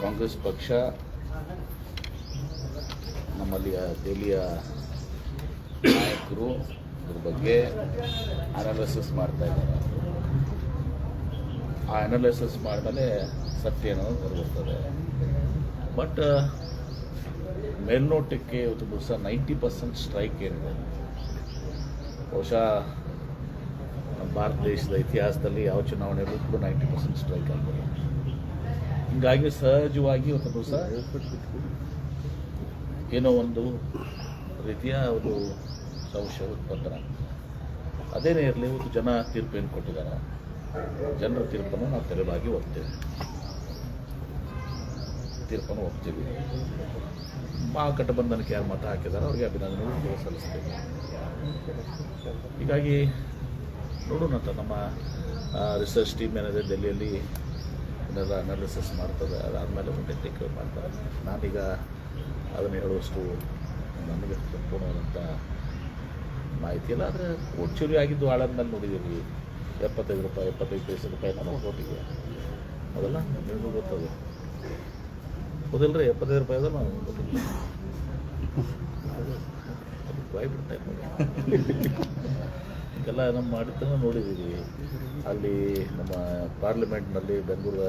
ಕಾಂಗ್ರೆಸ್ ಪಕ್ಷ ನಮ್ಮಲ್ಲಿ ದೆಹಲಿಯ ನಾಯಕರು ಇದ್ರ ಬಗ್ಗೆ ಅನಾಲಿಸಿಸ್ ಮಾಡ್ತಾ ಇದ್ದಾರೆ. ಆ ಅನಾಲಿಸಿಸ್ ಮಾಡಿದ್ಮೇಲೆ ಸತ್ಯ ಅನ್ನೋದು ಹೊರಬರ್ತದೆ ಬಟ್ ಮೇಲ್ನೋಟಕ್ಕೆ ಇವತ್ತು ದಿವಸ ನೈಂಟಿ ಪರ್ಸೆಂಟ್ ಸ್ಟ್ರೈಕ್ ಏನಿದೆ. ಬಹುಶಃ ಭಾರತ ದೇಶದ ಇತಿಹಾಸದಲ್ಲಿ ಯಾವ ಚುನಾವಣೆಯಲ್ಲೂ ಕೂಡ ನೈಂಟಿ ಪರ್ಸೆಂಟ್ ಸ್ಟ್ರೈಕ್ ಆಗಿಲ್ಲ ಹೀಗಾಗಿ ಸಹಜವಾಗಿ ಒಂದು ದಿವಸ ಏನೋ ಒಂದು ರೀತಿಯ ಒಂದು ಸಂಶಯ ಉತ್ಪನ್ನ. ಅದೇನೇ ಇರಲಿ, ಇವತ್ತು ಜನ ತೀರ್ಪೇನು ಕೊಟ್ಟಿದ್ದಾರೆ. ಜನರ ತೀರ್ಪನ್ನು ನಾವು ತೆರವಾಗಿ ಒಪ್ತೇವೆ. ತೀರ್ಪನ್ನು ಒಪ್ತೀವಿ. ಮಹಾಗಠಬಂಧನಕ್ಕೆ ಯಾರು ಮತ ಹಾಕಿದ್ದಾರೆ ಅವ್ರಿಗೆ ಅಭಿನಂದನೆಗಳು ಸಲ್ಲಿಸ್ತೇವೆ. ಹೀಗಾಗಿ ನೋಡೋಣ ಅಂತ ನಮ್ಮ ರಿಸರ್ಚ್ ಟೀಮ್ ಏನಿದೆ ಡೆಲ್ಲಿಯಲ್ಲಿ ಏನೆಲ್ಲ ಅನಾಲಿಸಿಸ್ ಮಾಡ್ತದೆ. ಅದಾದಮೇಲೆ ಮುಂದೆ ಟೇಕ್ ಮಾಡ್ತಾರೆ. ನಾನೀಗ ಅದನ್ನು ಹೇಳುವಷ್ಟು ನನಗೆ ಸಂಪೂರ್ಣವಾದಂಥ ಮಾಹಿತಿ ಇಲ್ಲ. ಆದರೆ ಕೋಟ್ ಚೂರಿ ಆಗಿದ್ದು ಆಳಂದ್ಮೇಲೆ ನೋಡಿದ್ದೀವಿ ಎಪ್ಪತ್ತೈದು ರೂಪಾಯಿ, ಎಪ್ಪತ್ತೈದು ಪೈಸೆ ರೂಪಾಯಿ ನಾನು ಓಟಿಗೆ ಅದೆಲ್ಲ ನಿಮಗೂ ಗೊತ್ತದು. ಹೌದಿಲ್ಲ ರೀ ಎಪ್ಪತ್ತೈದು ರೂಪಾಯಿ ಅದ ನಾನು ಗೊತ್ತಿಲ್ಲ. ಬಾಯ್ ಬಿಡ್ತಾ ಇದೆಲ್ಲ ನಮ್ಮ ಮಾಡಿದ್ದನ್ನು ನೋಡಿದ್ದೀವಿ. ಅಲ್ಲಿ ನಮ್ಮ ಪಾರ್ಲಿಮೆಂಟ್ನಲ್ಲಿ ಬೆಂಗಳೂರು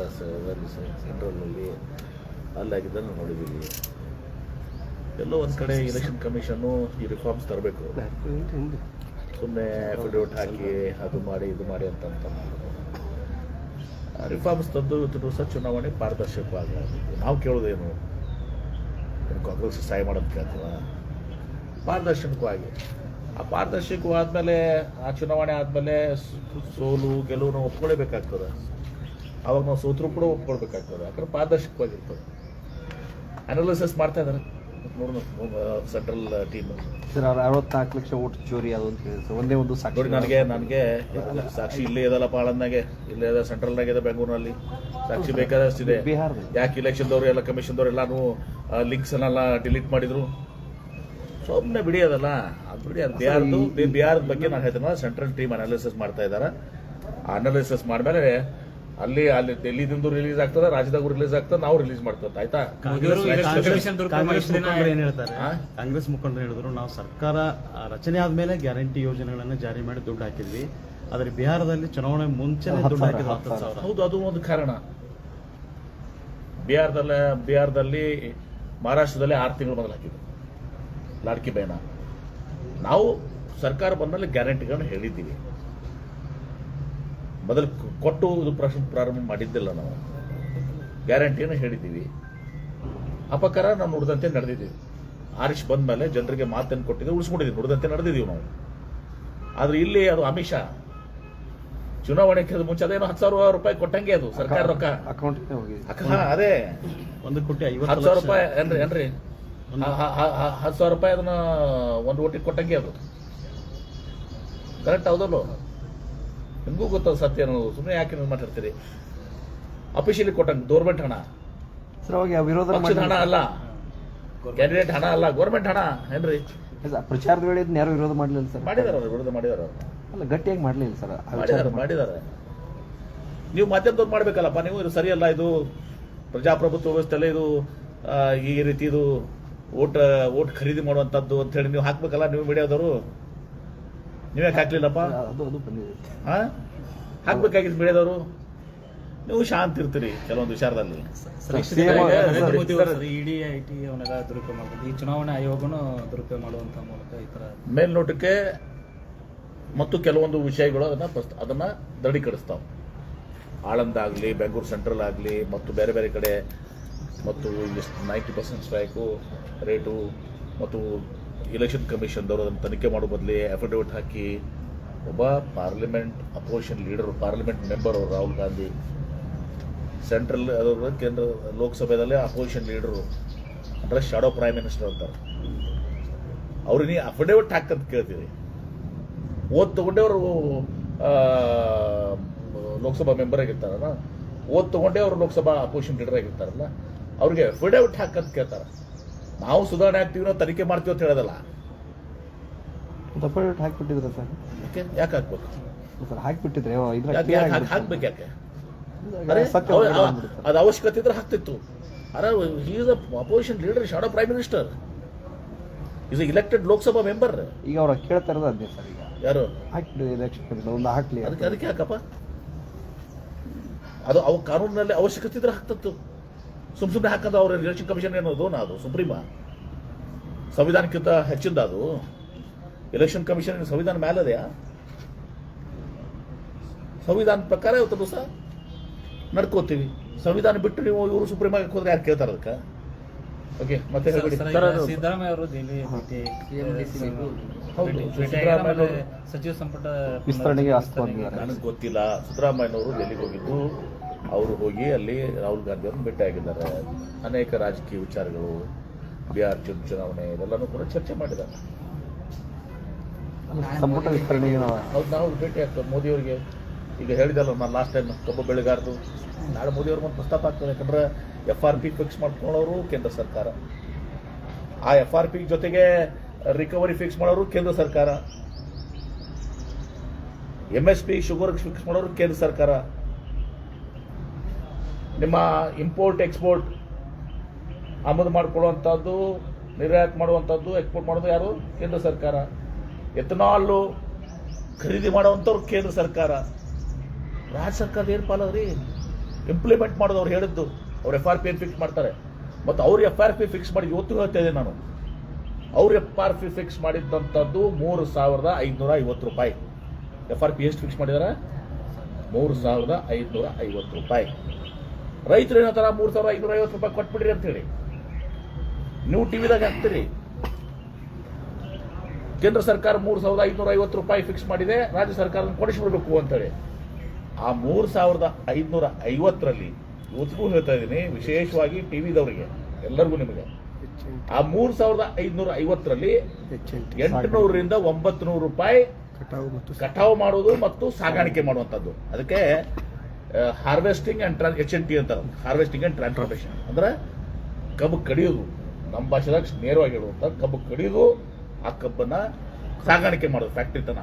ಸೆಂಟ್ರಲ್ನಲ್ಲಿ ಅಲ್ಲಿ ಆಗಿದ್ದನ್ನು ನೋಡಿದ್ದೀವಿ. ಎಲ್ಲೋ ಒಂದು ಕಡೆ ಇಲೆಕ್ಷನ್ ಕಮಿಷನ್ನು ಈ ರಿಫಾರ್ಮ್ಸ್ ತರಬೇಕು. ಸುಮ್ಮನೆ ಅಫಿಡೇವಿಟ್ ಹಾಕಿ ಅದು ಮಾಡಿ, ಇದು ಮಾಡಿ ಅಂತ ರಿಫಾರ್ಮ್ಸ್ ತಂದು ಇವತ್ತು ಸಹ ಚುನಾವಣೆ ಪಾರದರ್ಶಕವಾಗಿ ನಾವು ಕೇಳೋದೇನು ಕಾಂಗ್ರೆಸ್ ಸಹಾಯ ಮಾಡೋದು ಕೇಳ್ತೀವ? ಪಾರದರ್ಶಕವಾಗಿ. ಆ ಪಾರದರ್ಶಕವಾದ್ಮೇಲೆ ಆ ಚುನಾವಣೆ ಆದಮೇಲೆ ಸೋಲು ಗೆಲುವು ನಾವು ಒಪ್ಕೊಳ್ಳೇಬೇಕಾಗ್ತದೆ ಅವಾಗ ನಾವು ಸೋತರು ಕೂಡ ಒಪ್ಕೊಳ್ಬೇಕಾಗ್ತದೆ. ಯಾಕಂದ್ರೆ ಪಾರದರ್ಶಕವಾಗಿರ್ತದೆ. ಅನಾಲಿಸಿಸ್ ಮಾಡ್ತಾ ಇದ್ದಾರೆ. ಸೆಂಟ್ರಲ್ ಟೀಮ್ ಸರ್ ಅವ್ರ ಅರವತ್ನಾಲ್ಕು ಲಕ್ಷ ಓಟ್ ಚೋರಿ ಅದು ಅಂತ ಹೇಳಿ ಸರ್ ಒಂದೇ ಒಂದು ಸಾಕ್ಷಿ ನೋಡಿ ನನಗೆ ನನಗೆ ಸಾಕ್ಷಿ ಇಲ್ಲೇ ಇದಲ್ಲ ಪಾಳನ್ನಾಗೆ ಇಲ್ಲೇ ಇದೆ ಸೆಂಟ್ರಲ್ನಾಗೆ ಇದೆ ಬೆಂಗಳೂರಿನಲ್ಲಿ. ಸಾಕ್ಷಿ ಬೇಕಾದಷ್ಟಿದೆ. ಬಿಹಾರ ಯಾಕೆ ಇಲೆಕ್ಷನ್ದವರು ಎಲ್ಲ ಕಮಿಷನ್ದವರು ಎಲ್ಲಾನು ಲಿಂಕ್ಸ್ ಅನ್ನೆಲ್ಲ ಡಿಲೀಟ್ ಮಾಡಿದ್ರು. ಸುಮ್ಮನೆ ಬಿಡಿ ಅದಲ್ಲ ಅದು ಬಿಡಿ ಅದು ಬಿಹಾರದು ಬಿಹಾರದ ಬಗ್ಗೆ ನಾನು ಹೇಳ್ತೀನಿ. ಸೆಂಟ್ರಲ್ ಟೀಮ್ ಅನಾಲಿಸಿಸ್ ಮಾಡ್ತಾ ಇದ್ದಾರೆ ಅನಾಲಿಸಿಸ್ ಮಾಡ್ಮೇಲೆ ಅಲ್ಲಿ ಅಲ್ಲಿ ಡೆಲ್ಲಿದಿಂದ ರಿಲೀಸ್ ಆಗ್ತದೆ ರಾಜ್ಯದಾಗ ರಿಲೀಸ್ ಆಗ್ತದೆ ನಾವು ರಿಲೀಸ್ ಮಾಡ್ತದೆ ಆಯ್ತಾ? ಕಾಂಗ್ರೆಸ್ ಮುಖಂಡರು ಏನ್ ಹೇಳ್ತಾರೆ? ಹಾ? ಕಾಂಗ್ರೆಸ್ ಮುಖಂಡರು ಹೇಳಿದ್ರು ನಾವು ಸರ್ಕಾರ ರಚನೆ ಆದ್ಮೇಲೆ ಗ್ಯಾರಂಟಿ ಯೋಜನೆಗಳನ್ನ ಜಾರಿ ಮಾಡಿ ದುಡ್ಡು ಹಾಕಿದ್ವಿ. ಆದ್ರೆ ಬಿಹಾರದಲ್ಲಿ ಚುನಾವಣೆ ಮುಂಚೆ ದುಡ್ಡು ಹಾಕಿದ್ರು ಹತ್ತು ಸಾವಿರ. ಹೌದು ಅದು ಒಂದು ಕಾರಣ. ಬಿಹಾರದಲ್ಲ ಬಿಹಾರದಲ್ಲಿ ಮಹಾರಾಷ್ಟ್ರದಲ್ಲಿ ಆರು ತಿಂಗಳು ಮೊದಲು ಹಾಕಿದ್ರು. ಲಾಡ್ಕಿ ಬೇನ. ನಾವು ಸರ್ಕಾರ ಬಂದಮೇಲೆ ಗ್ಯಾರಂಟಿಗಳನ್ನು ಹೇಳಿದ್ದೀವಿ. ಮೊದಲು ಕೊಟ್ಟು ಇದು ಪ್ರಶ್ನೆ ಪ್ರಾರಂಭ ಮಾಡಿದ್ದಿಲ್ಲ ನಾವು. ಗ್ಯಾರಂಟಿಯನ್ನು ಹೇಳಿದ್ದೀವಿ. ಅಪಕಾರ ನಾವು ನುಡಿದಂತೆ ನಡೆದಿದ್ದೀವಿ. ಆರಿಶ್ ಬಂದ್ಮೇಲೆ ಜನರಿಗೆ ಮಾತನ್ನು ಕೊಟ್ಟಿದ್ದೆ ಉಳಿಸ್ಕೊಂಡಿದ್ದೀವಿ. ನುಡಿದಂತೆ ನಡೆದಿದ್ದೀವಿ ನಾವು. ಆದ್ರೆ ಇಲ್ಲಿ ಅದು ಅಮಿಷ. ಚುನಾವಣೆಗೆ ಮುಂಚೆ ಅದೇನೋ ಹತ್ತು ಸಾವಿರ ರೂಪಾಯಿ ಕೊಟ್ಟಂಗೆ ಅದು ಸರ್ಕಾರ ರೊಕ್ಕ. ಅಕೌಂಟ್ ಅದೇ. ಒಂದು ಕೋಟಿ ಹತ್ತು ಐವತ್ತು ಸಾವಿರ ಲಕ್ಷ. ರೂಪಾಯಿ ಏನ್ರಿ ಏನ್ರಿ? ಹತ್ತು ಸಾವಿರ ರೂಪಾಯಿ ಅದನ್ನ ಒಂದು ಓಟಿಗೆ ಕೊಟ್ಟಂಗೆ ಅದು. ಕರೆಕ್ಟ್ ಹೌದಲ್ಲೋ ನಿಮಗೂ ಗೊತ್ತದ ಸತ್ಯ ಅನ್ನೋದು. ಸುಮ್ಮನೆ ಯಾಕೆ ನೀವು ಮಾತಾಡ್ತೀರಿ? ಅಫಿಷಿಯಲಿ ಕೊಟ್ಟಂಗೆ ಗೌರ್ಮೆಂಟ್ ಹಣ. ವಿರೋಧ ಪಕ್ಷದ ಹಣ ಅಲ್ಲ. ಕ್ಯಾಂಡಿಡೇಟ್ ಹಣ ಅಲ್ಲ. ಗೌರ್ಮೆಂಟ್ ಹಣ. ಏನ್ರಿ? ಪ್ರಚಾರದ ವೇಳೆ ಯಾರು ವಿರೋಧ ಮಾಡಲಿಲ್ಲ ಸರ್ ಮಾಡಿದಾರ ಅವ್ರು ವಿರೋಧ ಮಾಡಿದಾರ ಅವ್ರು. ಅಲ್ಲ ಗಟ್ಟಿಯಾಗಿ ಮಾಡಲಿಲ್ಲ ಸರ್ ಮಾಡಿದಾರೆ ಮಾಡಿದ್ದಾರೆ ನೀವು ಮಾಧ್ಯಮದವ್ರು ಮಾಡ್ಬೇಕಲ್ಲಪ್ಪ. ನೀವು ಇದು ಸರಿಯಲ್ಲ ಇದು ಪ್ರಜಾಪ್ರಭುತ್ವ ವ್ಯವಸ್ಥೆಲ್ಲ ಇದು ಈ ರೀತಿ ಇದು ಓಟ್ ಓಟ್ ಖರೀದಿ ಮಾಡುವಂಥದ್ದು ಅಂತ ಹೇಳಿ ನೀವು ಹಾಕ್ಬೇಕಲ್ಲ ನೀವು ಮೀಡಿಯಾದವರು? ನೀವೇ ಹಾಕ್ಲಿಲ್ಲಪ್ಪ? ಅದು ಅದು ಬಂದಿದೆ. ಹಾ ಹಾಕ್ಬೇಕಾಗಿತ್ತು ಮೀಡಿಯಾದವರು? ನೀವು ಶಾಂತ ಇರ್ತೀರಿ ಕೆಲವೊಂದು ವಿಚಾರದಲ್ಲಿ. ಇಡಿ ಐ ಟಿ ಅವನ್ನೆಲ್ಲ ದುರುಪಯೋಗ ಮಾಡ್ಬೋದು. ಈ ಚುನಾವಣಾ ಆಯೋಗನು ದುರುಪಯೋಗ ಮಾಡುವಂತ ಮೂಲಕ ಈ ತರ ಮೇಲ್ನೋಟಕ್ಕೆ ಮತ್ತು ಕೆಲವೊಂದು ವಿಷಯಗಳು ಅದನ್ನ ಅದನ್ನ ದೃಢೀಕರಿಸ್ತಾವ. ಆಳಂದ ಆಗಲಿ ಬೆಂಗಳೂರು ಸೆಂಟ್ರಲ್ ಆಗಲಿ ಮತ್ತು ಬೇರೆ ಬೇರೆ ಕಡೆ ಮತ್ತು ಎಷ್ಟು ನೈಂಟಿ ಪರ್ಸೆಂಟ್ ಸ್ಟ್ರೈಕು ರೇಟು ಮತ್ತು ಇಲೆಕ್ಷನ್ ಕಮಿಷನ್ದವರು ಅದನ್ನು ತನಿಖೆ ಮಾಡೋ ಬದಲಿ ಅಫಿಡವಿಟ್ ಹಾಕಿ ಒಬ್ಬ parliament opposition leader parliament member ಅವರು ರಾಹುಲ್ ಗಾಂಧಿ. ಸೆಂಟ್ರಲ್ ಅದರ ಕೇಂದ್ರ ಲೋಕಸಭೆಯಲ್ಲಿ ಅಪೋಸಿಷನ್ ಲೀಡರು ಅಂದರೆ ಶಾಡೋ ಪ್ರೈಮ್ ಮಿನಿಸ್ಟರ್ ಅಂತಾರೆ. ಅವ್ರಿಗೆ ನೀವು ಅಫಿಡವಿಟ್ ಹಾಕಂತ ಕೇಳ್ತೀರಿ. ಓದ್ ತಗೊಂಡೇ ಅವರು ಲೋಕಸಭಾ ಮೆಂಬರ್ ಆಗಿರ್ತಾರಲ್ಲ, ಓದ್ ತಗೊಂಡೇ ಅವರು ಲೋಕಸಭಾ ಅಪೋಸಿಷನ್ ಲೀಡರ್ ಆಗಿರ್ತಾರಲ್ಲ ಅವ್ರಿಗೆ ಅಫಿಡವಿಟ್ ಹಾಕಂತ ಕೇಳ್ತಾರ. ನಾವು ಸುಧಾರಣೆ ಆಗ್ತೀವಿ ನಾವು ತನಿಖೆ ಮಾಡ್ತೀವಿ ಅಂತ ಹೇಳೋದಲ್ಲ. ತಪ್ಪು ಹಾಕ್ಬಿಟ್ಟಿದ್ರೆ ಸರ್? ಯಾಕೆ? ಯಾಕೆ ಹಾಕ್ಬೇಕು? ಸರ್ ಹಾಕ್ಬಿಟ್ಟಿದ್ರೆ. ಹಾಕ್ಬೇಕು ಯಾಕೆ. ಅದು ಅವಶ್ಯಕತೆ ಇದ್ರೆ ಹಾಕ್ತಿತ್ತು. ಅರೆ is a opposition leader shadow prime minister is elected Lok Sabha member ಈಗ ಅವ್ರ ಕೇಳ್ತಾ ಇರೋದು ಅದೇ ಸರ್ ಈಗ. ಯಾರು? ಹಾಕ್ಲಿ ಎಲೆಕ್ಷನ್ ಒಂದು ಹಾಕ್ಲಿ ಅದಕ್ಕೆ ಅದಕ್ಕೆ ಯಾಕಪ್ಪ? ಅದು ಅವು ಕಾನೂನಿನಲ್ಲಿ ಅವಶ್ಯಕತೆ ಇದ್ರೆ ಹಾಕ್ತತ್ತು. ಸುಮ್ ಸುಮ್ಮನೆ ಹಾಕೋದು ಅವ್ರ ಎಲೆಕ್ಷನ್ ಕಮಿಷನ್ ಅನ್ನೋದು ನಾ ಅದು ಸುಪ್ರೀಮ. ಸಂವಿಧಾನಕ್ಕಿಂತ ಹೆಚ್ಚಿಂದ ಅದು. ಎಲೆಕ್ಷನ್ ಕಮಿಷನ್ ಸಂವಿಧಾನ ಮೇಲದೆಯಾ ಸಂವಿಧಾನ ಪ್ರಕಾರ ಇವತ್ತು ದಿವಸ ನಡ್ಕೋತೀವಿ. ಸಂವಿಧಾನ ಬಿಟ್ಟು ನೀವು ಇವರು ಸುಪ್ರೀಂ ಆಗಿ ಹೋದ್ರೆ ಯಾರು ಕೇಳ್ತಾರೆ ಅದಕ್ಕೆ? ಓಕೆ ಮತ್ತೆ ಹೇಳ್ಬಿಡಿ. ಸರ್, ಸರ್, ಅದು- ಸಿದ್ದರಾಮಯ್ಯ ಅವರು ಸಚಿವ ಸಂಪುಟ ವಿಸ್ತರಣೆಗೆ ನನಗೆ ಗೊತ್ತಿಲ್ಲ. ಸಿದ್ದರಾಮಯ್ಯನವರು ಡೆಲ್ಲಿಗೆ ಹೋಗಿದ್ದು. ಅವರು ಹೋಗಿ ಅಲ್ಲಿ ರಾಹುಲ್ ಗಾಂಧಿ ಅವ್ರನ್ನ ಭೇಟಿಯಾಗಿದ್ದಾರೆ ಅನೇಕ ರಾಜಕೀಯ ವಿಚಾರಗಳು ಬಿಹಾರ್ ಚುನ್ ಚುನಾವಣೆ ಇದೆಲ್ಲನೂ ಕೂಡ ಚರ್ಚೆ ಮಾಡಿದ್ದಾರೆ. ಸಂಪುಟ ವಿಸ್ತರಣೆಗೆ ಹೌದು ನಾವು ಭೇಟಿ ಆಗ್ತದೆ ಮೋದಿಯವರಿಗೆ ಈಗ ಹೇಳಿದಲ್ಲ ನಾನು ಲಾಸ್ಟ್ ಟೈಮ್ ಕಬ್ಬು ಬೆಳೆಗಾರದು. ನಾಳೆ ಮೋದಿಯವ್ರ ಒಂದು ಪ್ರಸ್ತಾಪ ಆಗ್ತದೆ. ಯಾಕಂದ್ರೆ ಎಫ್ ಆರ್ ಪಿ ಫಿಕ್ಸ್ ಮಾಡ್ಕೊಳ್ಳೋರು ಕೇಂದ್ರ ಸರ್ಕಾರ. ಆ ಎಫ್ ಆರ್ ಪಿ ಜೊತೆಗೆ ರಿಕವರಿ ಫಿಕ್ಸ್ ಮಾಡೋರು ಕೇಂದ್ರ ಸರ್ಕಾರ. M S P sugar fix ಮಾಡೋರು ಕೇಂದ್ರ ಸರ್ಕಾರ. ನಿಮ್ಮ ಇಂಪೋರ್ಟ್ ಎಕ್ಸ್ಪೋರ್ಟ್ ಆಮದು ಮಾಡ್ಕೊಳ್ಳುವಂಥದ್ದು, ನಿರ್ಯಾತ ಮಾಡುವಂಥದ್ದು ಎಕ್ಸ್ಪೋರ್ಟ್ ಮಾಡೋದು ಯಾರು? ಕೇಂದ್ರ ಸರ್ಕಾರ. ಎಥನಾಲು ಖರೀದಿ ಮಾಡುವಂಥವ್ರು ಕೇಂದ್ರ ಸರ್ಕಾರ. ರಾಜ್ಯ ಸರ್ಕಾರದ ಏನು ಪಾಲದ್ರಿ ಇಂಪ್ಲಿಮೆಂಟ್ ಮಾಡೋದು ಅವ್ರು ಹೇಳಿದ್ದು. ಅವ್ರು ಎಫ್ ಆರ್ ಪಿ ಫಿಕ್ಸ್ ಮಾಡ್ತಾರೆ. ಮತ್ತು ಅವ್ರು ಎಫ್ ಆರ್ ಪಿ ಫಿಕ್ಸ್ ಮಾಡಿ ಇವತ್ತು ಹೇಳ್ತಾ ನಾನು. ಅವ್ರು ಎಫ್ ಆರ್ ಪಿ ಫಿಕ್ಸ್ ಮಾಡಿದ್ದಂಥದ್ದು ಮೂರು ಸಾವಿರದ ಐದುನೂರ ಐವತ್ತು ರೂಪಾಯಿ. ಎಫ್ ಆರ್ ಪಿ ಎಷ್ಟು ಫಿಕ್ಸ್ ಮಾಡಿದಾರೆ? ಮೂರು ಸಾವಿರದ ಐದುನೂರ ಐವತ್ತು ರೂಪಾಯಿ. ರೈತರು ಏನಂತಾರ ಮೂರು ಸಾವಿರ ಐನೂರ ಐವತ್ತು ರೂಪಾಯಿ ಕೊಟ್ಬಿಡ್ರಿ ಅಂತೇಳಿ. ನೀವು ಟಿವಿದಾಗ ಹಾಕ್ತೀರಿ. ಕೇಂದ್ರ ಸರ್ಕಾರ ಮೂರು ಸಾವಿರದ ಐನೂರ ಐವತ್ತು ರೂಪಾಯಿ ಫಿಕ್ಸ್ ಮಾಡಿದೆ ರಾಜ್ಯ ಸರ್ಕಾರ ಕೊಡಿಸ್ಬಿಡ್ಬೇಕು ಅಂತೇಳಿ. ಆ ಮೂರು ಸಾವಿರದ ಐದುನೂರ ಐವತ್ತರಲ್ಲಿ ಇವತ್ತಿಗೂ ಹೇಳ್ತಾ ಇದ್ದೀನಿ ವಿಶೇಷವಾಗಿ ಟಿವಿದವರಿಗೆ ಎಲ್ಲರಿಗೂ ನಿಮಗೆ. ಆ ಮೂರು ಸಾವಿರದ ಐದುನೂರ ಐವತ್ತರಲ್ಲಿ ಎಂಟುನೂರರಿಂದ ಒಂಬತ್ತು ನೂರು ರೂಪಾಯಿ ಕಟಾವು ಮಾಡೋದು ಮತ್ತು ಸಾಗಾಣಿಕೆ ಮಾಡುವಂಥದ್ದು. ಅದಕ್ಕೆ harvesting and trans H N T ಅಂತ ಹಾರ್ವೆಸ್ಟಿಂಗ್ ಅಂಡ್ ಟ್ರಾನ್ಸ್ಪೋರ್ಟೇಷನ್ ಅಂದ್ರೆ ಕಬ್ಬು ಕಡಿಯೋದು. ನಮ್ಮ ಭಾಷೆದಾಗ ನೇರವಾಗಿ ಹೇಳುವಂತ ಕಬ್ಬು ಕಡಿಯೋದು ಆ ಕಬ್ಬನ್ನ ಸಾಗಾಣಿಕೆ ಮಾಡೋದು ಫ್ಯಾಕ್ಟ್ರಿ ತನ.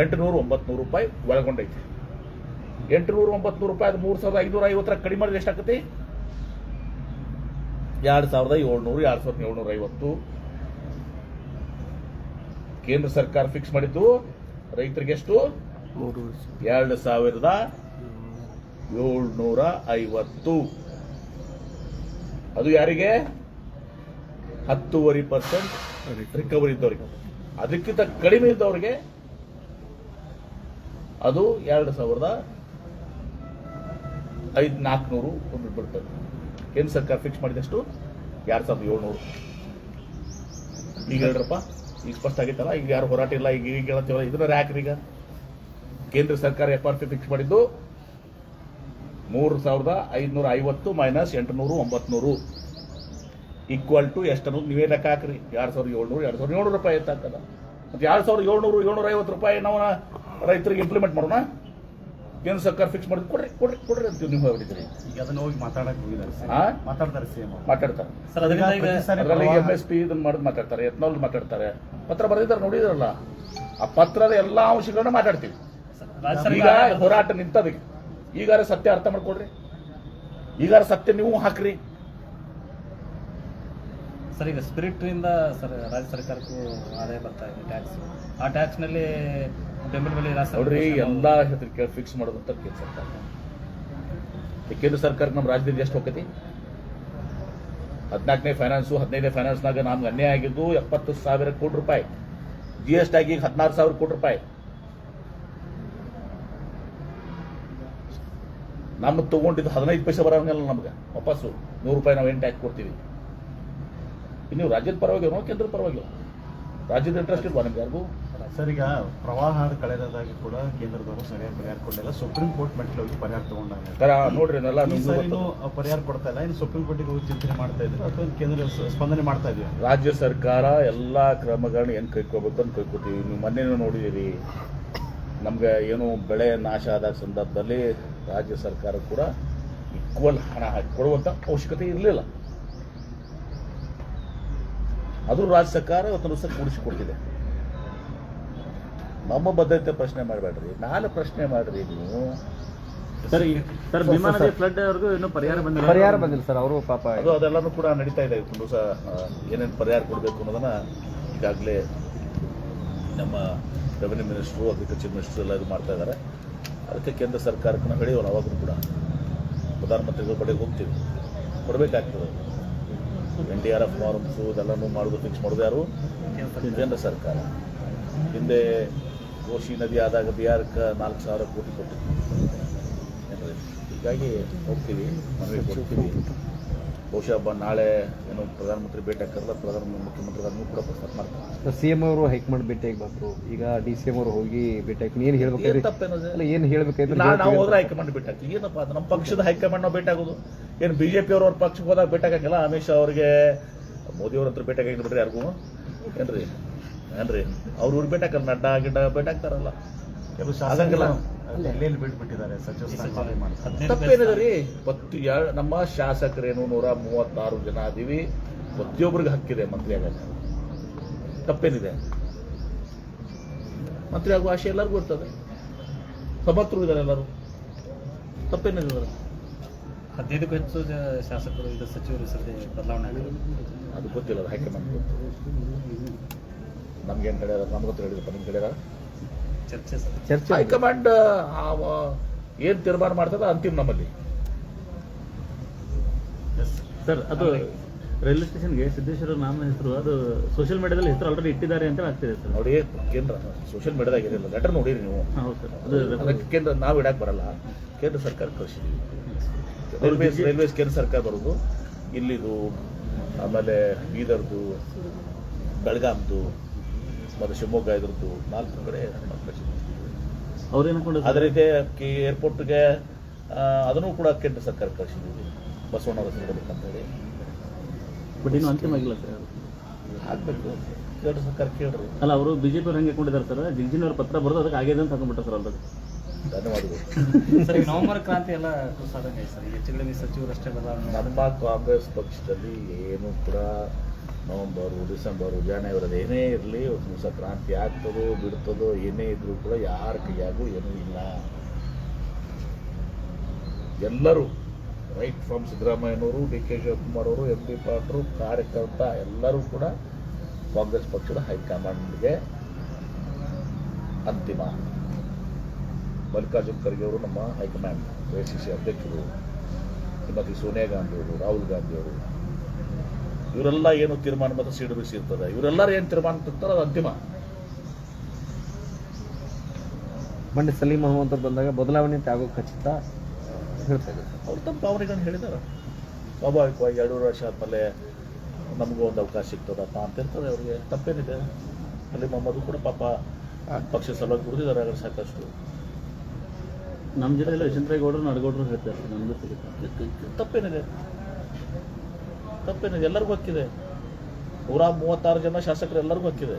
ಎಂಟುನೂರು ಒಂಬತ್ತನೂರು ರೂಪಾಯಿ ಒಳಗೊಂಡೈತಿ. ಎಂಟುನೂರು ಒಂಬತ್ತು ರೂಪಾಯಿ ಅದು ಮೂರು ಸಾವಿರದ ಐದುನೂರ ಐವತ್ತರ ಕಡಿಮೆ ಮಾಡಿದ್ರೆ ಎಷ್ಟಾಗತ್ತೆ? ಎರಡು ಸಾವಿರದ ಏಳ್ನೂರು ಎರಡು ಸಾವಿರದ ಏಳ್ನೂರ ಐವತ್ತು ಕೇಂದ್ರ ಸರ್ಕಾರ ಫಿಕ್ಸ್ ಮಾಡಿದ್ದು ರೈತರಿಗೆ ಎಷ್ಟು? ಎರಡು ಸಾವಿರದ ಏಳ್ನೂರ ಐವತ್ತು ಅದು ಯಾರಿಗೆ? ಹತ್ತುವರೆ ಪರ್ಸೆಂಟ್ ರಿಕವರಿ ಇದ್ದವ್ರಿಗೆ. ಅದಕ್ಕಿಂತ ಕಡಿಮೆ ಇದ್ದವ್ರಿಗೆ ಅದು ಎರಡು ಸಾವಿರದ ಐದು ನಾಲ್ಕುನೂರು ಒಂದು ಬರ್ತದೆ. ಕೇಂದ್ರ ಸರ್ಕಾರ ಫಿಕ್ಸ್ ಮಾಡಿದಷ್ಟು? ಎರಡು ಸಾವಿರದ ಏಳ್ನೂರು. ಈಗ ಹೇಳ್ರಪ್ಪ, ಈಗ ಸ್ಪಷ್ಟ ಆಗೈತಲ್ಲ ಈಗ ಯಾರು ಹೋರಾಟ ಇಲ್ಲ, ಈಗ ಈಗ ಹೇಳ್ತೀವಲ್ಲ, ಇದನ್ನ ಯಾಕ್ರಿ ಈಗ? ಕೇಂದ್ರ ಸರ್ಕಾರ ಎಫ್ ಆರ್ ಪಿ ಫಿಕ್ಸ್ ಮಾಡಿದ್ದು ಮೂರು ಸಾವಿರದ ಐದುನೂರ ಐವತ್ತು ಮೈನಸ್ ಎಂಟುನೂರು ಒಂಬತ್ನೂರು. ಈಕ್ವಲ್ ಟು ಎಷ್ಟು ಅನ್ನೋದು ನೀವೇ ಲೆಕ್ಕ ಹಾಕ್ರಿ. ಎರಡು ಸಾವಿರದ ಏಳ್ನೂರು ಎರಡು ಸಾವಿರದ ಏಳ್ನೂರು ರೂಪಾಯಿ ಎತ್ತಾಕದ ಮತ್ತು ಎರಡು ಸಾವಿರದ ಏಳ್ನೂರು ಏಳ್ನೂರ ಐವತ್ತು ರೂಪಾಯಿ ನಾವು ರೈತರಿಗೆ ಇಂಪ್ಲಿಮೆಂಟ್ ಮಾಡೋಣ? ಕೇಂದ್ರ ಸರ್ಕಾರ ಫಿಕ್ಸ್ ಮಾಡಿದ್ ಕೊಡ್ರಿ ಕೊಡ್ರಿ ಕೊಡ್ರಿ ಅಂತೀವಿ ನೀವು ಹೇಳ್ಬಿಟ್ಟಿದ್ರಿ ಈಗ ಅದನ್ನ ಹೋಗಿ ಮಾತಾಡಕ್ಕೆ ಹೋಗಿದ್ದಾರೆ? ಮಾತಾಡ್ತಾರೆ ಸೇಮ್ ಮಾತಾಡ್ತಾರೆ. ಸರ್ ಅದರಲ್ಲಿ ಎಂ ಎಂ ಎಸ್ ಪಿ ಇದನ್ನ ಮಾಡಿದ್ ಮಾತಾಡ್ತಾರೆ ಎತ್ನಾಲ್ ಮಾತಾಡ್ತಾರೆ. ಪತ್ರ ಬರೆದಿದ್ದಾರೆ ನೋಡಿದ್ರಲ್ಲ? ಆ ಪತ್ರದ ಎಲ್ಲಾ ಅಂಶಗಳನ್ನ ಮಾತಾಡ್ತೀವಿ. ಈಗ ಸರ್ಕಾರ ಹೋರಾಟ ನಿಂತದಕ್ಕೆ. ಈಗಾರ ಸತ್ಯ ಅರ್ಥ ಮಾಡ್ಕೊಡ್ರಿ ಈಗಾರ ಸತ್ಯ ನೀವು ಹಾಕ್ರಿ. ಸರ್ ಈಗ ಸ್ಪಿರಿಟ್ ಇಂದ ಸರ್ ರಾಜ್ಯ ಸರ್ಕಾರಕ್ಕೂ ಆದಾಯ ಬರ್ತಾ ಇದೆ ಟ್ಯಾಕ್ಸ್ ಆ ಟ್ಯಾಕ್ಸ್ನಲ್ಲಿ ಬೆಂಬಲ ಬೆಲೆ ನೋಡ್ರಿ ಎಲ್ಲ ಹೆಸರು ಫಿಕ್ಸ್ ಮಾಡೋದಂತ ಕೇಂದ್ರ ಸರ್ಕಾರ ಕೇಂದ್ರ ಸರ್ಕಾರಕ್ಕೆ ನಮ್ಮ ರಾಜ್ಯದಲ್ಲಿ ಎಷ್ಟು ಹೋಗತಿ? ಹದಿನಾಲ್ಕನೇ ಫೈನಾನ್ಸು ಹದಿನೈದನೇ ಫೈನಾನ್ಸ್ನಾಗ ನಮ್ಗೆ ಅನ್ಯಾಯ ಆಗಿದ್ದು ಎಪ್ಪತ್ತು ಸಾವಿರ ಕೋಟಿ ರೂಪಾಯಿ. ಜಿ ಎಸ್ ಟಿ ಆಗಿ ಹದಿನಾರು ಸಾವಿರ ಕೋಟಿ ರೂಪಾಯಿ. ನಮ್ಗೆ ತಗೊಂಡಿದ್ದು ಹದಿನೈದು ಪೈಸೆ ಬರೋಂಗಲ್ಲ ನಮ್ಗೆ. ವಾಪಸ್ಸು ನೂರು ರೂಪಾಯಿ ನಾವು ಏನು ಟ್ಯಾಕ್ಸ್ ಕೊಡ್ತೀವಿ. ಇನ್ನು ನೀವು ರಾಜ್ಯದ ಪರವಾಗಿರೋ ಕೇಂದ್ರದ ಪರವಾಗಿಲ್ಲ. ರಾಜ್ಯದ ಇಂಟ್ರೆಸ್ಟ್ ಇಲ್ವಾ ನಿಮ್ಗೆ ಯಾರಿಗೂ? ಸರ್ ಈಗ ಪ್ರವಾಹ ಕಳೆದಾಗಿ ಕೂಡ ಕೇಂದ್ರದವರು ಸರಿಯಾಗಿ ಪರಿಹಾರ ಕೊಡಲಿಲ್ಲ. ಸುಪ್ರೀಂ ಕೋರ್ಟ್ ಮೆಟ್ಲು ಹೋಗಿ ಪರಿಹಾರ ತಗೊಂಡಾಗ. ನೋಡ್ರಿ ಪರಿಹಾರ ಕೊಡ್ತಾ ಇಲ್ಲ. ಇನ್ನು ಸುಪ್ರೀಂ ಕೋರ್ಟಿಗೆ ಹೋಗಿ ಚಿಂತನೆ ಮಾಡ್ತಾ ಇದ್ರು ಅಥವಾ ಕೇಂದ್ರ ಸ್ಪಂದನೆ ಮಾಡ್ತಾ ಇದೀವಿ ರಾಜ್ಯ ಸರ್ಕಾರ ಎಲ್ಲ ಕ್ರಮಗಳನ್ನ ಏನು ಕೈಕೋಬೇಕು ಅಂತ ಕೈಕೋತೀವಿ ನೀವು ಮೊನ್ನೆನೂ ನೋಡಿದ್ದೀರಿ ನಮ್ಗೆ ಏನು ಬೆಳೆ ನಾಶ ಆದ ಸಂದರ್ಭದಲ್ಲಿ ರಾಜ್ಯ ಸರ್ಕಾರ ಕೂಡ ಈಕ್ವಲ್ ಹಣ ಹಾಕಿ ಕೊಡುವಂಥ ಅವಶ್ಯಕತೆ ಇರಲಿಲ್ಲ. ಅದು ರಾಜ್ಯ ಸರ್ಕಾರ ಅದನ್ನು ಸಹ ಕೂಡಿಸಿಕೊಡ್ತಿದೆ ನಮ್ಮ ಬದ್ಧತೆ ಪ್ರಶ್ನೆ ಮಾಡಬೇಡ್ರಿ. ನಾನು ಪ್ರಶ್ನೆ ಮಾಡ್ರಿ ನೀವು. ಸರ್ ಸರ್ ವಿಮಾನದ ಫ್ಲಡ್ ಅವ್ರಿಗೂ ಇನ್ನೂ ಪರಿಹಾರ ಬಂದಿಲ್ಲ. ಪರಿಹಾರ ಬಂದಿಲ್ಲ ಸರ್ ಅವರು ಪಾಪ ಅದು ಅದೆಲ್ಲನೂ ಕೂಡ ನಡೀತಾ ಇದೆ. ತುಂಬ ಸಹ ಏನೇನು ಪರಿಹಾರ ಕೊಡಬೇಕು ಅನ್ನೋದನ್ನ ಈಗಾಗಲೇ ನಮ್ಮ ರೆವೆನ್ಯೂ ಮಿನಿಸ್ಟ್ರು ಅಗ್ರಿಕಲ್ಚರ್ ಮಿನಿಸ್ಟ್ರು ಎಲ್ಲ ಇದು ಮಾಡ್ತಾ ಇದ್ದಾರೆ. ಅದಕ್ಕೆ ಕೇಂದ್ರ ಸರ್ಕಾರಕ್ಕೆ ನಾವು ಹೇಳಿವಲ್ಲ, ಅವಾಗಲೂ ಕೂಡ. ಪ್ರಧಾನಮಂತ್ರಿಗಳ ಬಳಿಗೆ ಹೋಗ್ತೀವಿ. ಕೊಡಬೇಕಾಗ್ತದೆ. N D R F forms ಇದೆಲ್ಲನೂ ಮಾಡೋದು ಫಿಕ್ಸ್ ಮಾಡೋದು ಯಾರು? ಕೇಂದ್ರ ಸರ್ಕಾರ. ಹಿಂದೆ ಕೋಶಿ ನದಿ ಆದಾಗ ಬಿಹಾರಕ್ಕೆ ನಾಲ್ಕು ಸಾವಿರ ಕೋಟಿ ಏನ್ರಿ? ಹೀಗಾಗಿ ಹೋಗ್ತೀವಿ ಮನವಿ ಕೊಡ್ತೀವಿ. ಬಹುಶಃ ಬ ನಾಳೆ ಏನು ಪ್ರಧಾನಮಂತ್ರಿ ಭೇಟಿ ಹಾಕಲ್ಲ ಪ್ರಧಾನ ಮುಖ್ಯಮಂತ್ರಿ ಅದನ್ನು ಕೂಡ ಪ್ರಸ್ತಾಪ ಮಾಡ್ತಾರೆ? ಸಿ ಎಂ ಅವರು ಹೈಕಮಾಂಡ್ ಭೇಟಿಯಾಗಿ ಬಂದರು. ಈಗ ಡಿ ಸಿ ಎಂ ಅವರು ಹೋಗಿ ಭೇಟಿಯಾಗಿ ಏನು ಹೇಳ್ಬೇಕಾದ್ರೆ ತಪ್ಪೇನದೆ ಅಲ್ಲ ಏನು ಹೇಳ್ಬೇಕಾದ್ರೆ ನಾವು ನಾವು ಹೋದ್ರೆ ಹೈಕಮಾಂಡ್ ಭೇಟಿ ಆಗ್ತೀವಿ. ಏನಪ್ಪ ಅದು ನಮ್ಮ ಪಕ್ಷದ ಹೈಕಮಾಂಡ್ ನಾವು ಭೇಟಿ ಆಗೋದು. ಏನು ಬಿ ಜೆ ಪಿ ಅವ್ರ ಪಕ್ಷಕ್ಕೆ ಹೋದಾಗ ಭೇಟಿ ಆಗಂಗಿಲ್ಲ? ಅಮಿತ್ ಶಾ ಅವರಿಗೆ ಮೋದಿ ಅವ್ರ ಹತ್ರ ಭೇಟಿ ಆಗಿಲ್ಲ ಬಿಡ್ರಿ ಯಾರಿಗೂ. ಏನ್ರಿ? ಏನ್ರಿ? ಅವ್ರ ಊರು ಭೇಟಿ ಹಾಕಲ್ಲ ನಡ್ಡ ಗಿಡ್ಡ ಭೇಟಿ ಆಗ್ತಾರಲ್ಲ. ಆಗಂಗಿಲ್ಲ. ಡೆಲ್ಲಿಯಲ್ಲಿ ಬಿಟ್ಬಿಟ್ಟಿದ್ದಾರೆ ತಪ್ಪೇನಿದೆ ರೀ? ಪತ್ತು ಯಾ- ನಮ್ಮ ಶಾಸಕರೇನು ನೂರ ಮೂವತ್ತಾರು ಜನ ಅದೀವಿ ಪ್ರತಿಯೊಬ್ಬರಿಗೆ ಹಕ್ಕಿದೆ ಮಂತ್ರಿ ಆಗ ತಪ್ಪೇನಿದೆ? ಮಂತ್ರಿ ಆಗುವ ಆಶೆ ಎಲ್ಲರಿಗೂ ಇರ್ತದೆ. ಸಮರ್ಥರು ಇದ್ದಾರೆ ಎಲ್ಲರೂ. ತಪ್ಪೇನಿದೆ? ಹದಿನೈದಕ್ಕೂ ಹೆಚ್ಚು ಶಾಸಕರು ಇದು ಸಚಿವರು ಸದ್ಯ ಬದಲಾವಣೆ ಆಗಿರೋದು ಅದು ಗೊತ್ತಿಲ್ಲ ಅದು ಹೈಕಮಾಂಡ್ ನಮ್ಗೆ ನಮ್ಗೇನು ಹೇಳ್ಯಾರ? ನಮ್ಗೆ ಹೇಳಿದಪ್ಪ ನಿಮ್ಗೆ ಹೇಳ್ಯಾರ? ಚರ್ಚೆ. ಹೈಕಮಾಂಡ್ ಏನು ತೀರ್ಮಾನ ಮಾಡ್ತದ ಅಂತಿಮ ನಮ್ಮಲ್ಲಿ. ಸರ್ ಅದು ರೈಲ್ವೆ ಸ್ಟೇಷನ್ಗೆ ಸಿದ್ದೇಶ್ವರ ನಾಮ ಹೆಸರು ಅದು ಸೋಷಿಯಲ್ ಮೀಡಿಯಾದಲ್ಲಿ ಹೆಸರು ಆಲ್ರೆಡಿ ಇಟ್ಟಿದ್ದಾರೆ ಅಂತ ಆಗ್ತಿದೆ ಸರ್. ನೋಡಿ ಕೇಂದ್ರ ಸೋಷಿಯಲ್ ಮೀಡಿಯಾದಾಗ ಇರಲಿಲ್ಲ. ಲೆಟರ್ ನೋಡಿರಿ ನೀವು. ಹೌದು ಸರ್. ಅದು ಅದಕ್ಕೆ ಕೇಂದ್ರ ನಾವು ಇಡಕ್ ಬರಲ್ಲ. ಕೇಂದ್ರ ಸರ್ಕಾರ ಕಳಿಸಿದ್ವಿ. ರೈಲ್ವೇಸ್ ರೈಲ್ವೇಸ್ ಕೇಂದ್ರ ಸರ್ಕಾರ ಬರೋದು ಇಲ್ಲಿದು ಆಮೇಲೆ ಬೀದರ್ದು ಬೆಳಗಾಂದು ಮತ್ತು ಶಿವಮೊಗ್ಗ ಇದ್ರದ್ದು ನಾಲ್ಕು ಕಡೆ ಅವ್ರೇನು ಅದೇ ರೀತಿ ಕಿ ಏರ್ಪೋರ್ಟ್ಗೆ ಅದನ್ನು ಕೂಡ ಕೇಂದ್ರ ಸರ್ಕಾರ ಕಳಿಸಿದ್ದೀವಿ ಬಸವಣ್ಣ ಅಂತ ಹೇಳಿ ಬಟ್ ಇನ್ನೂ ಅಂತಿಮ ಆಗಿಲ್ಲ ಸರ್. ಆಗಬೇಕು ಕೇಂದ್ರ ಸರ್ಕಾರ ಕೇಳ್ರಿ. ಅಲ್ಲ ಅವರು ಬಿಜೆಪಿ ಅವ್ರು ಹೆಂಗೆ ಹಾಕೊಂಡಿದ್ದಾರೆ ಸರ್. ಜಿಗ್ಜಿನ್ ಅವ್ರ ಪತ್ರ ಬರೋದು ಅದಕ್ಕೆ ಆಗಿದೆ ಅಂತ ಹಾಕೊಂಡ್ಬಿಟ್ಟ ಸರ್ ಧನ್ಯವಾದಗಳು. ಸರ್ ಈಗ ನವೆಂಬರ್ ಕ್ರಾಂತಿ ಎಲ್ಲ ಸಾಧನೆ ಸರ್. ಹೆಚ್ಚು ಕಡಿಮೆ ಸಚಿವರು ಅಷ್ಟೇ ಬದಲಾವಣೆ ನಮ್ಮ ಕಾಂಗ್ರೆಸ್ ಪಕ್ಷದಲ್ಲಿ ಏನು ಕೂಡ ನವೆಂಬರು, ಡಿಸೆಂಬರು ಜಾನ್ವರಿ ಏನೇ ಇರಲಿ, ಒಂದು ಸಂಕ್ರಾಂತಿ ಕ್ರಾಂತಿ ಆಗ್ತದೋ, ಬಿಡ್ತದೋ, ಏನೇ ಇದ್ರೂ ಕೂಡ ಯಾರ ಕೈಯಾಗೂ ಏನೂ ಇಲ್ಲ. ಎಲ್ಲರೂ ರೈಟ್ ಫ್ರಮ್ ಸಿದ್ದರಾಮಯ್ಯನವರು, ಡಿ ಕೆ ಶಿವಕುಮಾರ್ ಅವರು, ಎಂ ಪಿ ಪಾಟ್ರು, ಕಾರ್ಯಕರ್ತ ಎಲ್ಲರೂ ಕೂಡ ಕಾಂಗ್ರೆಸ್ ಪಕ್ಷದ ಹೈಕಮಾಂಡ್ಗೆ ಅಂತಿಮ. ಮಲ್ಲಿಕಾರ್ಜುನ್ ಖರ್ಗೆ ಅವರು ನಮ್ಮ ಹೈಕಮಾಂಡ್, ಎ ಸಿ ಸಿ ಅಧ್ಯಕ್ಷರು, ಶ್ರೀಮತಿ ಸೋನಿಯಾ ಗಾಂಧಿ ಅವರು ರಾಹುಲ್ ಗಾಂಧಿ ಅವರು ಇವರೆಲ್ಲ ಏನು ತೀರ್ಮಾನ ಮತ್ತು ಬಿಸಿ ಇರ್ತದೆ ಇವರೆಲ್ಲರೂ ಏನು ತೀರ್ಮಾನ ತರ್ತಾರೆ ಅದು ಅಂತಿಮ. ಮಂಡ್ಯ ಸಲೀಂ ಅಹಮದ್ ಬಂದಾಗ ಬದಲಾವಣೆ ಅಂತ ಆಗೋ ಖಚಿತ ಹೇಳ್ತಾ ಇದ್ದಾರೆ. ಅವ್ರು ತಮ್ಮ ಭಾವನೆಗಳನ್ನ ಹೇಳಿದಾರೆ ಸ್ವಾಭಾವಿಕವಾಗಿ ಎರಡೂವರೆ ವರ್ಷ ಆದಮೇಲೆ ನಮಗೂ ಒಂದು ಅವಕಾಶ ಸಿಗ್ತದಪ್ಪ ಅಂತ ಇರ್ತದೆ ಅವ್ರಿಗೆ ತಪ್ಪೇನಿದೆ. ಅಲ್ಲಿ ಮೊಹಮ್ಮದು ಕೂಡ ಪಾಪ ಪಕ್ಷ ಸಲುವಾಗಿ ದುಡಿದಿದ್ದಾರೆ ಆಗಲಿ ಸಾಕಷ್ಟು. ನಮ್ಮ ಜಿಲ್ಲೆಯಲ್ಲಿ ಯಶವಂತರೇಗೌಡರು ನಡಗೌಡರು ಹೇಳ್ತಾರೆ ನಮಗೂ ಸಿಗುತ್ತೆ. ತಪ್ಪೇನಿದೆ. ತಪ್ಪೇನಿದೆ. ಎಲ್ಲರಿಗೂ ಹಕ್ಕಿದೆ. ನೂರ ಮೂವತ್ತಾರು ಜನ ಶಾಸಕರು ಎಲ್ಲರಿಗೂ ಹಕ್ಕಿದೆ.